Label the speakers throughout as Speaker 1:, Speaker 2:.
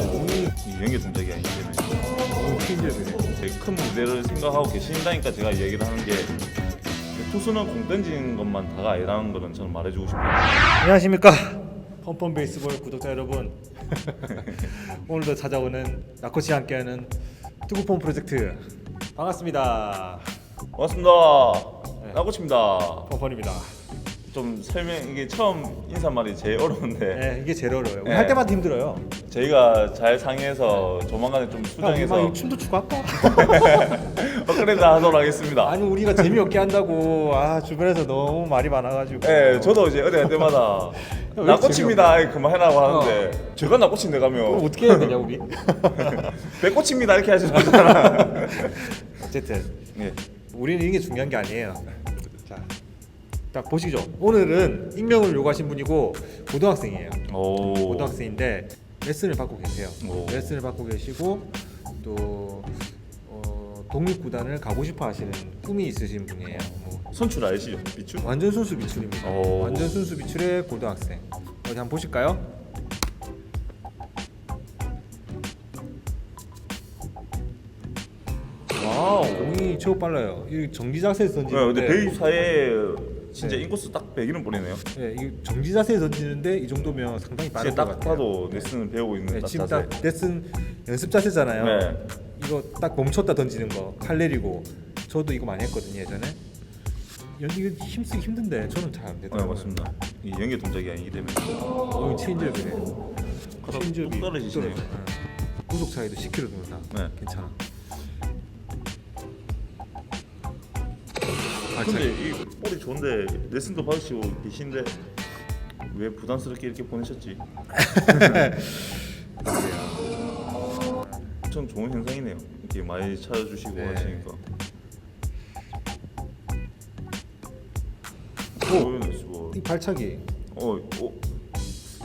Speaker 1: 이 연계 동작이 아니기 때문에. 되게 큰 무대를 생각하고 계신다니까 제가 이 얘기를 하는 게 투수는 공 던지는 것만 다가 아니라는 거는 저는 말해주고 싶어요.
Speaker 2: 안녕하십니까 펌펌 베이스볼 구독자 여러분 오늘도 찾아오는 나코치와 함께하는 투구폼 프로젝트 반갑습니다
Speaker 1: 반갑습니다.
Speaker 2: 네.
Speaker 1: 나고치입니다.
Speaker 2: 펌펌입니다
Speaker 1: 좀 설명 이게 처음 인사말이 제일 어려운데
Speaker 2: 네 이게 제일 어려워요 우리
Speaker 1: 네.
Speaker 2: 할 때마다 힘들어요
Speaker 1: 저희가 잘 상의해서 조만간에 좀 수정해서
Speaker 2: 야, 우리 춤도 추고 할까?
Speaker 1: 업그레이드 하도록 하겠습니다.
Speaker 2: 아니 우리가 재미없게 한다고 아 주변에서 너무 말이 많아가지고
Speaker 1: 네, 저도 이제 어디 갈 때마다
Speaker 2: 왜
Speaker 1: 나꼬칩니다 그만해라고 하는데 제가 나꼬친데
Speaker 2: 그럼
Speaker 1: 가면
Speaker 2: 어떻게 해야 되냐 우리?
Speaker 1: 배꼬칩니다 이렇게 하시잖아.
Speaker 2: 어쨌든
Speaker 1: 예.
Speaker 2: 우리는 이게 중요한 게 아니에요. 자, 딱 보시죠. 오늘은 익명을 요구하신 분이고 고등학생이에요.
Speaker 1: 오.
Speaker 2: 고등학생인데 레슨을 받고 계세요.
Speaker 1: 오.
Speaker 2: 레슨을 받고 계시고 또 어, 독립구단을 가고 싶어 하시는 꿈이 있으신 분이에요. 뭐
Speaker 1: 선출 아시죠? 비추?
Speaker 2: 완전 순수 비출입니다.
Speaker 1: 오.
Speaker 2: 완전 순수 비출의 고등학생. 어디 한번 보실까요?
Speaker 1: 와우.
Speaker 2: 공이 최고 빨라요. 이 정지 자세에서
Speaker 1: 네,
Speaker 2: 던지는데
Speaker 1: 근데 베이 사이에 진짜
Speaker 2: 네.
Speaker 1: 인코스 딱 100이는 보내네요.
Speaker 2: 네, 이 정지 자세에 던지는데 이 정도면 상당히 빠른
Speaker 1: 진짜
Speaker 2: 것
Speaker 1: 딱
Speaker 2: 같아요.
Speaker 1: 봐도 레슨을 배우고 있는
Speaker 2: 네,
Speaker 1: 딱
Speaker 2: 지금
Speaker 1: 자세.
Speaker 2: 딱 레슨 연습 자세잖아요.
Speaker 1: 네.
Speaker 2: 이거 딱 멈췄다 던지는 거, 팔 내리고 저도 이거 많이 했거든요 예전에. 연- 이거 힘쓰기 힘든데 저는 잘안
Speaker 1: 네,
Speaker 2: 되더라고요.
Speaker 1: 맞습니다. 이 연계 동작이 아니기 때문에.
Speaker 2: 어, 체인지업이네.
Speaker 1: 가다
Speaker 2: 체인지업이
Speaker 1: 뚝 떨어지시네요.
Speaker 2: 떨어져. 응. 구속 차이도 10km 정도 나.
Speaker 1: 네.
Speaker 2: 괜찮아.
Speaker 1: 근데 이 볼이 좋은데 레슨도 받으시고 계신데 왜 부담스럽게 이렇게 보내셨지? 좀 좋은 현상이네요. 이렇게 많이 찾아주시고
Speaker 2: 네.
Speaker 1: 하시니까.
Speaker 2: 오!
Speaker 1: 뭐,
Speaker 2: 이 발차기
Speaker 1: 어, 어,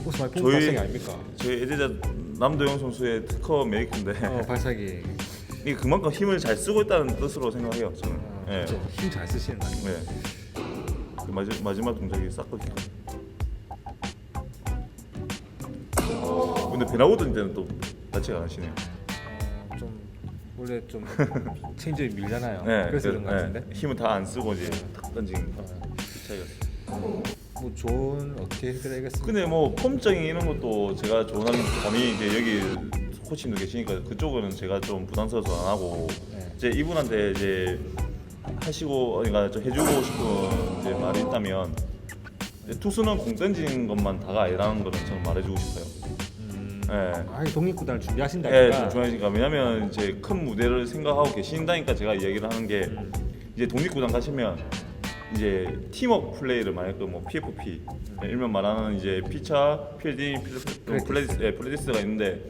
Speaker 2: 많이 본
Speaker 1: 저희-
Speaker 2: 발차기 아닙니까?
Speaker 1: 저희 애제자 남도영 선수의 특허 메이크인데
Speaker 2: 어 발차기.
Speaker 1: 이게 그만큼 힘을 잘 쓰고 있다는 뜻으로 생각해요. 저는.
Speaker 2: 아,
Speaker 1: 네.
Speaker 2: 그렇죠. 힘 잘 쓰시는 거 아니에요?
Speaker 1: 네. 그 마지, 마지막 동작이 싹거리가. 근데 베나우든 때는 또 자체가 안 하시네요.
Speaker 2: 어, 좀 원래 좀 체인지업이 밀잖아요.
Speaker 1: 네,
Speaker 2: 그래서 그런 것
Speaker 1: 네.
Speaker 2: 같은데.
Speaker 1: 힘을 다안 쓰고 이제 탁 던지는 거. 차이가.
Speaker 2: 뭐 좋은 어떻게 해드려야겠습니까?
Speaker 1: 근데 뭐 폼적인 이런 것도 제가 좋아하는 감이 이제 여기 코치님도 계시니까 그쪽은 제가 좀 부담스러워서 안 하고
Speaker 2: 네.
Speaker 1: 이제 이분한테 이제 하시고 그러니까 좀 해주고 싶은 이제 말이 있다면 이제 투수는 공 던지는 것만 다가 아니라는 거는 저는 말해주고 싶어요.
Speaker 2: 음,
Speaker 1: 네.
Speaker 2: 아, 독립구단을
Speaker 1: 예,
Speaker 2: 준비하신다니까.
Speaker 1: 좀 중요하니까 왜냐면 이제 큰 무대를 생각하고 계신다니까 제가 이 얘기를 하는 게
Speaker 2: 음.
Speaker 1: 이제 독립구단 가시면 이제 팀워크 플레이를 할거 뭐 PFP 일면 말하는 이제 피차, 필딩,
Speaker 2: 프랙티스.
Speaker 1: 플레디스, 예, 플레디스가 있는데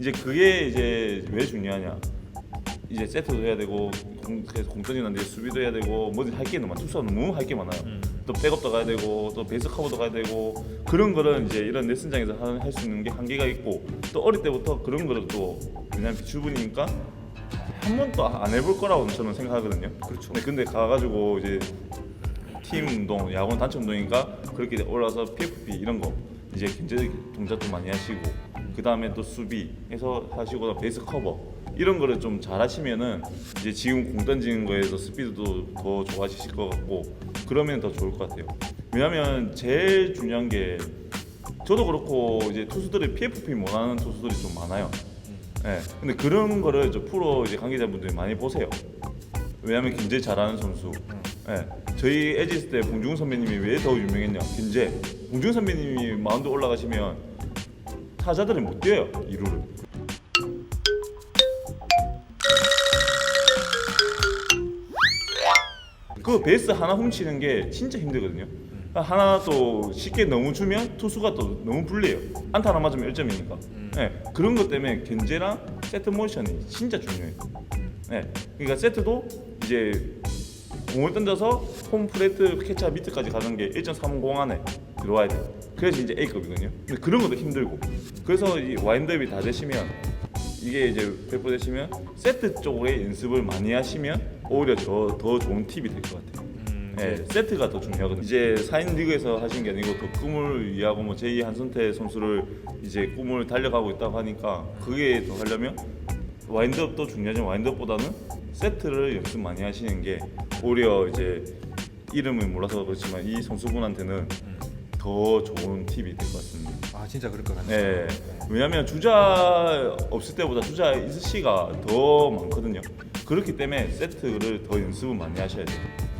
Speaker 1: 이제 그게 이제 왜 중요하냐? 이제 세트도 해야 되고 공, 그래서 공 던지는데 수비도 해야 되고 뭐든 할 게 너무 많아. 투수가 너무 할 게 많아요.
Speaker 2: 음.
Speaker 1: 또 백업도 가야 되고 또 베이스 커버도 가야 되고 그런 거를 이제 이런 레슨장에서 할 수 있는 게 한계가 있고 또 어릴 때부터 그런 거를 또 왜냐면 비출분이니까 한 번도 안 해볼 거라고 저는 생각하거든요.
Speaker 2: 그렇죠.
Speaker 1: 근데 근데 가가지고 이제 팀 운동, 야구 단체 운동이니까 그렇게 올라서 PFP 이런 거 이제 견제 동작도 많이 하시고 그 다음에 또 수비 해서 하시고 베이스 커버 이런 거를 좀 잘하시면은 이제 지금 공 던지는 거에서 스피드도 더 좋아지실 것 같고 그러면 더 좋을 것 같아요. 왜냐하면 제일 중요한 게 저도 그렇고 이제 투수들이 PFP 못하는 투수들이 좀 많아요. 예. 근데 그런 거를 저 프로 이제 관계자분들이 많이 보세요. 왜냐하면 굉장히 잘하는 선수. 예. 저희 에지스 때 봉중 선배님이 왜 더 유명했냐? 굉장히 봉중 선배님이 마운드 올라가시면 타자들이 못 뛰어요 이루를. 그 베이스 하나 훔치는 게 진짜 힘들거든요. 하나 또 쉽게 너무 주면 투수가 또 너무 불리해요. 안타 하나 맞으면 1점이니까. 네, 그런 것 때문에 견제랑 세트 모션이 진짜 중요해요. 네, 그러니까 세트도 이제 공을 던져서 홈 플레이트 캐차 밑에까지 가는 게 1.30 안에 들어와야 돼요. 그래서 이제 A급이거든요. 근데 그런 것도 힘들고. 그래서 이 와인드업이 다 되시면 이게 이제 배포되시면 세트 쪽에 연습을 많이 하시면 오히려 더, 더 좋은 팁이 될 것 같아요.
Speaker 2: 음,
Speaker 1: 네. 예, 세트가 더 중요하거든요. 이제 4인 리그에서 하시는 게 아니고 더 꿈을 위하고 뭐 제2 한선태 선수를 이제 꿈을 달려가고 있다고 하니까 그게 더 하려면 와인드업도 중요하지만 와인드업보다는 세트를 연습 많이 하시는 게 오히려 이제 이름을 몰라서 그렇지만 이 선수분한테는 더 좋은 팁이 될 것 같습니다.
Speaker 2: 아 진짜 그럴 것 같네요.
Speaker 1: 네. 왜냐하면 주자 없을 때보다 주자 있을 시가 더 많거든요. 그렇기 때문에 세트를 더 연습을 많이 하셔야 돼요.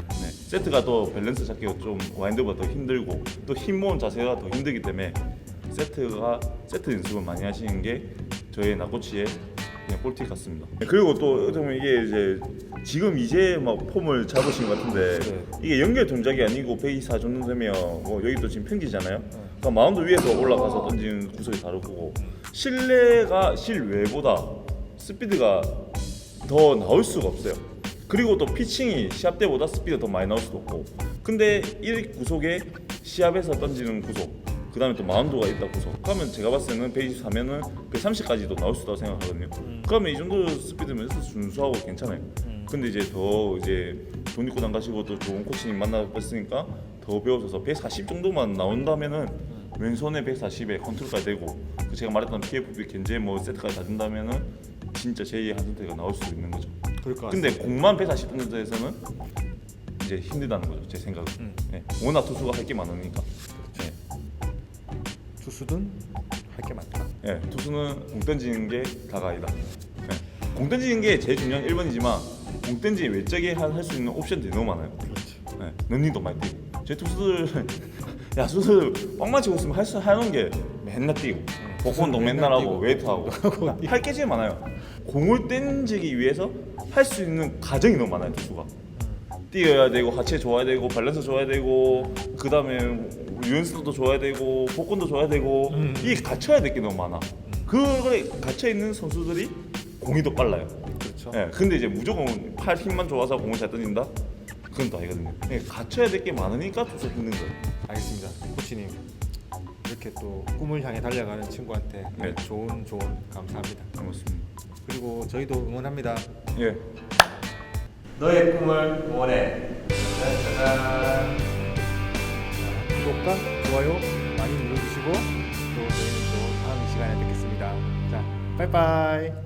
Speaker 1: 네. 세트가 더 밸런스 잡기가 좀 와인드보다 더 힘들고 또 힘 모은 자세가 더 힘들기 때문에 세트가 세트 연습을 많이 하시는 게 저의 낙고치의 그냥 꿀팁 같습니다. 그리고 또 보면 이게 이제 지금 이제 막 폼을 잡으신 것 같은데
Speaker 2: 네.
Speaker 1: 이게 연결 동작이 아니고 124 정도 되면 뭐 여기 또 지금 평지잖아요. 그러니까 마운드 위에서 올라가서 던지는 구석이 다르고 실내가 실외보다 스피드가 더 나올 수가 없어요. 그리고 또 피칭이 시합 때보다 스피드가 더 많이 나올 수도 없고. 근데 이 구속에 시합에서 던지는 구속, 그 다음에 또 마운드가 있다 구속. 그러면 제가 봤을 때는 124면은 130까지도 나올 수 있다고 생각하거든요. 그러면 이 정도 스피드면 준수하고 괜찮아요. 근데 이제 더 이제 돈입구단 가시고 또 좋은 코치님 만나뵀으니까 더 배우셔서 140 정도만 나온다면은 왼손에 140에 컨트롤까지 되고 그 제가 말했던 PFB 견제 뭐 세트까지 다 된다면은 진짜 제2의 한선택가 나올 수 있는 거죠.
Speaker 2: 그럴 것
Speaker 1: 근데. 공만 140 정도에서는 이제 힘들다는 거죠. 제 생각은.
Speaker 2: 음.
Speaker 1: 네. 워낙 투수가 할 게 많으니까. 네.
Speaker 2: 투수든 할 게 많다.
Speaker 1: 예, 투수는 공 던지는 게 다가 아니다. 예. 공 던지는 게 제일 중요한 1번이지만 공 던지는 외적에 할 수 있는 옵션들이 너무 많아요.
Speaker 2: 그렇지.
Speaker 1: 예, 런닝도 많이 뛰고. 제 투수들 야수들 뻥만 치고 있으면 할 수 하는 게 맨날 뛰고 복근도
Speaker 2: 투수는
Speaker 1: 맨날
Speaker 2: 맨날
Speaker 1: 하고
Speaker 2: 뛰고.
Speaker 1: 웨이트 하고 할 게 제일 많아요. 공을 던지기 위해서 할 수 있는 과정이 너무 많아요 투수가. 뛰어야 되고 하체 좋아야 되고 밸런스 좋아야 되고 그 다음에 유연성도 좋아야 되고 복근도 좋아야 되고
Speaker 2: 음.
Speaker 1: 이게 갖춰야 될 게 너무 많아. 그거에 갇혀 있는 선수들이 공이 더 빨라요.
Speaker 2: 그렇죠.
Speaker 1: 예, 근데 이제 무조건 팔 힘만 좋아서 공을 잘 던진다? 그건 또 아니거든요. 예, 갖춰야 될 게 많으니까 투수 힘든 거예요.
Speaker 2: 알겠습니다. 코치님 이렇게 또 꿈을 향해 달려가는 친구한테
Speaker 1: 네.
Speaker 2: 좋은 조언 감사합니다.
Speaker 1: 고맙습니다.
Speaker 2: 그리고 저희도 응원합니다.
Speaker 1: 예.
Speaker 2: 너의 꿈을 응원해. 짜잔. 자, 구독과 좋아요 많이 눌러주시고 또 저희는 또 다음 이 시간에 뵙겠습니다. 자, 빠이빠이.